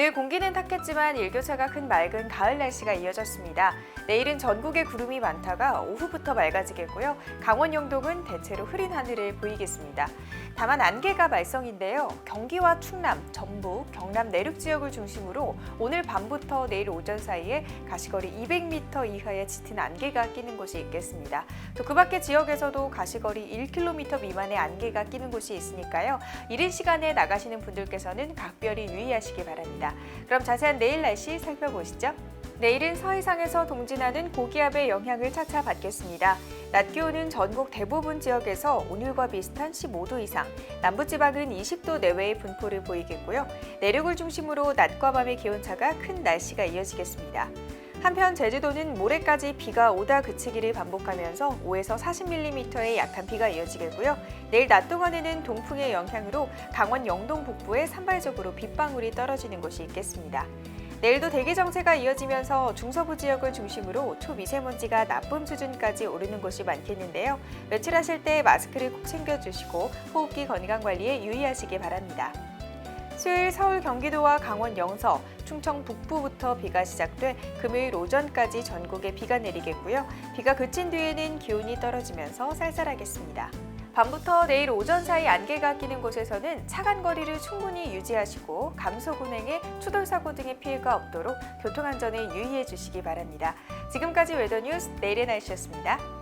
오늘 공기는 탁했지만 일교차가 큰 맑은 가을 날씨가 이어졌습니다. 내일은 전국에 구름이 많다가 오후부터 맑아지겠고요. 강원 영동은 대체로 흐린 하늘을 보이겠습니다. 다만 안개가 말썽인데요. 경기와 충남, 전북, 경남 내륙 지역을 중심으로 오늘 밤부터 내일 오전 사이에 가시거리 200m 이하의 짙은 안개가 끼는 곳이 있겠습니다. 또 그 밖의 지역에서도 가시거리 1km 미만의 안개가 끼는 곳이 있으니까요. 이른 시간에 나가시는 분들께서는 각별히 유의하시기 바랍니다. 그럼 자세한 내일 날씨 살펴보시죠. 내일은 서해상에서 동진하는 고기압의 영향을 차차 받겠습니다. 낮 기온은 전국 대부분 지역에서 오늘과 비슷한 15도 이상, 남부지방은 20도 내외의 분포를 보이겠고요. 내륙을 중심으로 낮과 밤의 기온차가 큰 날씨가 이어지겠습니다. 한편 제주도는 모레까지 비가 오다 그치기를 반복하면서 5에서 40mm의 약한 비가 이어지겠고요. 내일 낮 동안에는 동풍의 영향으로 강원 영동 북부에 산발적으로 빗방울이 떨어지는 곳이 있겠습니다. 내일도 대기 정체가 이어지면서 중서부 지역을 중심으로 초미세먼지가 나쁨 수준까지 오르는 곳이 많겠는데요. 외출하실 때 마스크를 꼭 챙겨주시고 호흡기 건강 관리에 유의하시기 바랍니다. 수요일 서울 경기도와 강원 영서, 충청 북부부터 비가 시작돼 금요일 오전까지 전국에 비가 내리겠고요. 비가 그친 뒤에는 기온이 떨어지면서 쌀쌀하겠습니다. 밤부터 내일 오전 사이 안개가 끼는 곳에서는 차간 거리를 충분히 유지하시고 감속 운행에 추돌 사고 등의 피해가 없도록 교통 안전에 유의해 주시기 바랍니다. 지금까지 웨더 뉴스 내일의 날씨였습니다.